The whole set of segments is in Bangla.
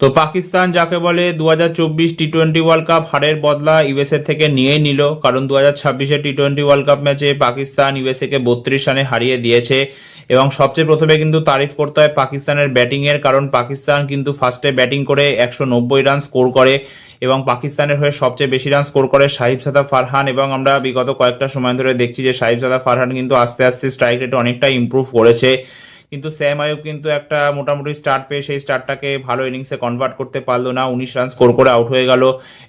তো পাকিস্তান যাকে বলে দু হাজার চব্বিশ টি টোয়েন্টি ওয়ার্ল্ড কাপ হারের বদলা ইউএসএ থেকে নিয়েই নিল, কারণ দু হাজার ছাব্বিশে টি টোয়েন্টি ওয়ার্ল্ড কাপ ম্যাচে পাকিস্তান ইউএসএ কে বত্রিশ রানে হারিয়ে দিয়েছে। এবং সবচেয়ে প্রথমে কিন্তু তারিফ করতে হয় পাকিস্তানের ব্যাটিংয়ের কারণ পাকিস্তান কিন্তু ফার্স্টে ব্যাটিং করে একশো নব্বই রান স্কোর করে এবং পাকিস্তানের হয়ে সবচেয়ে বেশি রান স্কোর করে সাহিব সাদা ফারহান। এবং আমরা বিগত কয়েকটা সময় ধরে দেখছি যে সাহিব সাদা ফারহান কিন্তু আস্তে আস্তে স্ট্রাইক রেট অনেকটা ইমপ্রুভ করেছে। কিন্তু স্যাম আয়ুব কিন্তু একটা মোটামুটি স্টার্ট পেয়ে সেই স্টার্টটাকে ভালো ইনিংসে কনভার্ট করতে পারল না। উনিশ রান স্কোর করে আউট হয়ে গেল।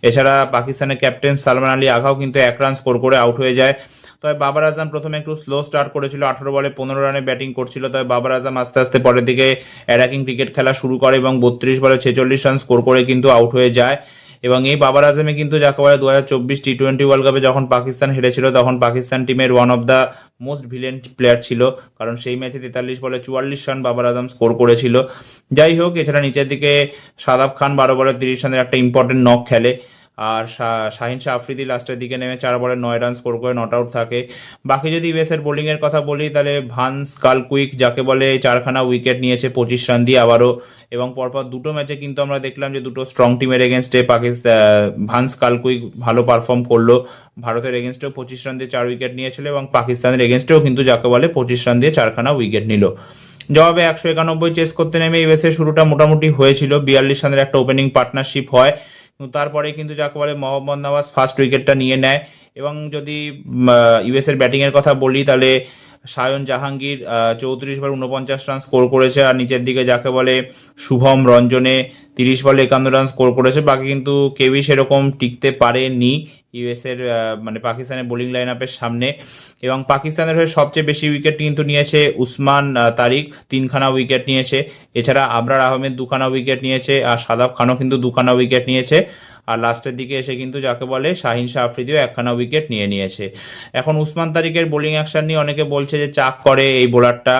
এছাড়া পাকিস্তানের ক্যাপ্টেন সালমান আলী আঘাও কিন্তু এক রান স্কোর করে আউট হয়ে যায়। তবে বাবার আজম প্রথমে একটু স্লো স্টার্ট করেছিল, আঠারো বলে পনেরো রানে ব্যাটিং করছিল। তবে বাবার আজম আস্তে আস্তে পরের দিকে অ্যাটাকিং ক্রিকেট খেলা শুরু করে এবং বত্রিশ বলে ছেচল্লিশ রান স্কোর করে কিন্তু আউট হয়ে যায়। এবং এই বাবার আজমে কিন্তু যাকে বলে দু হাজার চব্বিশ টি টোয়েন্টি ওয়ার্ল্ড কাপে যখন পাকিস্তান হেরেছিল, তখন পাকিস্তান টিমের one of the most violent player ছিল। কারণ সেই ম্যাচে তেতাল্লিশ বলে চুয়াল্লিশ রান বাবার আজম স্কোর করেছিল। যাই হোক, এছাড়া নিচের দিকে সাদাব খান বারো বলে তিরিশ রানের একটা ইম্পর্টেন্ট নক খেলে। আর শাহিন শাহ আফ্রিদি লাস্টের দিকে নেমে চার বলে নয় রান স্কোর করে নট আউট থাকে। বাকি যদি ইউএস এর বোলিং এর কথা বলি, তাহলে ভান্স কালকুইক যাকে বলে চারখানা উইকেট নিয়েছে, পঁচিশ রান দিয়ে আবারও। এবং পরপর দুটো ম্যাচে কিন্তু আমরা দেখলাম যে দুটো স্ট্রং টিমের এগেনস্টে পাকিস্তান ভান্স কালকুইক ভালো পারফর্ম করল। ভারতের এগেনস্টেও পঁচিশ রান দিয়ে চার উইকেট নিয়েছিল এবং পাকিস্তানের এগেনস্টেও কিন্তু যাকে বলে পঁচিশ রান দিয়ে চারখানা উইকেট নিল। জবাবে একশো একানব্বই চেস করতে নেমে ইউএসএ শুরুটা মোটামুটি হয়েছিল। বিয়াল্লিশ রানের একটা ওপেনিং পার্টনারশিপ হয়। তারপরে কিন্তু যাকে বলে মোহাম্মদ নওয়াজ ফার্স্ট উইকেটটা নিয়ে নেয়। এবং যদি ইউএস এর ব্যাটিং এর কথা বলি, তাহলে সায়ন জাহাঙ্গীর চৌত্রিশ বল উনপঞ্চাশ রান স্কোর করেছে আর নিচের দিকে যাকে বলে শুভম রঞ্জনে তিরিশ বলে একান্ন রান স্কোর করেছে। বাকি কিন্তু কেউই সেরকম টিকতে পারেনি ইউএস এর মানে পাকিস্তানের বোলিং লাইন আপের সামনে। এবং পাকিস্তানের হয়ে সবচেয়ে বেশি উইকেট কিন্তু নিয়েছে উসমান তারিক। তিনখানা উইকেট নিয়েছে। এছাড়া আবরার আহমেদ দুখানা উইকেট নিয়েছে আর সাদাব খানও কিন্তু দুখানা উইকেট নিয়েছে। আর লাস্টের দিকে এসে কিন্তু যাকে বলে শাহিন শাহ আফ্রিদিও একখানা উইকেট নিয়ে নিয়েছে। এখন উসমান তারিকের বোলিং অ্যাকশন নিয়ে অনেকে বলছে যে চাক করে এই বোলারটা।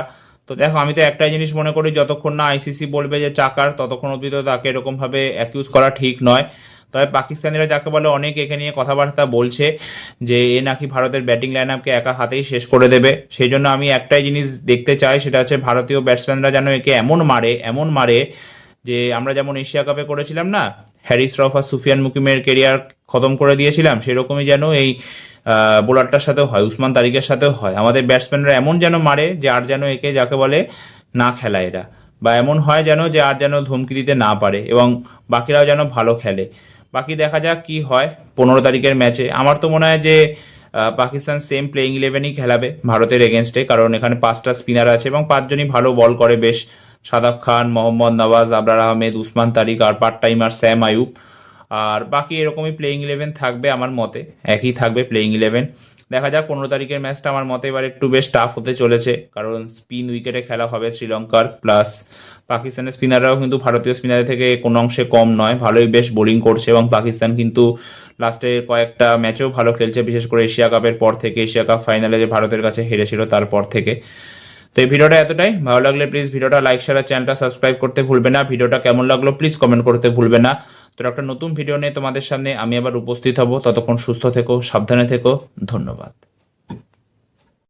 তো দেখো, আমি তো একটাই জিনিস মনে করি, যতক্ষণ না আইসিসি বলবে যে চাকার ততক্ষণ অবধি তো তাকে এরকমভাবে অ্যাকিউজ করা ঠিক নয়। তবে পাকিস্তানিরা যাকে বলে অনেক একে নিয়ে কথাবার্তা বলছে যে এ নাকি ভারতের ব্যাটিং লাইন আপকে একা হাতেই শেষ করে দেবে। সেই জন্য আমি একটাই জিনিস দেখতে চাই, সেটা হচ্ছে ভারতীয় ব্যাটসম্যানরা যেন একে এমন মারে এমন মারে যে আমরা যেমন এশিয়া কাপে করেছিলাম না, হ্যারিস রফ আর সুফিয়ান মুকিমের কেরিয়ার খতম করে দিয়েছিলাম, সেরকমই যেন এই বোলারটার সাথেও হয়, উসমান তারিকের সাথেও হয়। আমাদের ব্যাটসম্যানরা এমন যেন মারে যে আর যেন একে, যাকে বলে না খেলা এরা, বা এমন হয় যেন যে আর যেন ধমকি দিতে না পারে, এবং বাকিরাও যেন ভালো খেলে। বাকি দেখা যাক কি হয় পনেরো তারিখের ম্যাচে আমার তো মনে হয় যে পাকিস্তান সেম প্লেইং ইলেভেনই খেলাবে ভারতের এগেনস্টে কারণ এখানে পাঁচটা স্পিনার আছে এবং পাঁচজনই ভালো বল করে বেশ সাদাব খান, মোহাম্মদ নওয়াজ, আবরার আহমেদ, উসমান তারিক আর পার্ট টাইমার স্যাম আয়ুব। আর বাকি এরকমই প্লেইং ইলেভেন থাকবে আমার মতে। একই থাকবে প্লেইং ইলেভেন দেখা যাক, পনেরো তারিখের ম্যাচটা আমার মতে এবার একটু বেশ টাফ হতে চলেছে। কারণ স্পিন উইকেটে খেলা হবে শ্রীলঙ্কার প্লাস পাকিস্তানের স্পিনাররাও কিন্তু ভারতীয় স্পিনারের থেকে কোনো অংশে কম নয়। ভালোই বেশ বোলিং করছে এবং পাকিস্তান কিন্তু লাস্টে কয়েকটা ম্যাচেও ভালো খেলছে, বিশেষ করে এশিয়া কাপের পর থেকে। এশিয়া কাপ ফাইনালে যে ভারতের কাছে হেরেছিল তারপর থেকে। তো এই ভিডিওটা এতটাই। ভালো লাগলে প্লিজ ভিডিওটা লাইক শেয়ার চ্যানেলটা সাবস্ক্রাইব করতে ভুলবে না। ভিডিওটা কেমন লাগল প্লিজ কমেন্ট করতে ভুলবে না। তো একটা নতুন ভিডিও নিয়ে তোমাদের সামনে আমি আবার উপস্থিত হব। ততক্ষণ সুস্থ থেকো, সাবধানে থেকো। ধন্যবাদ।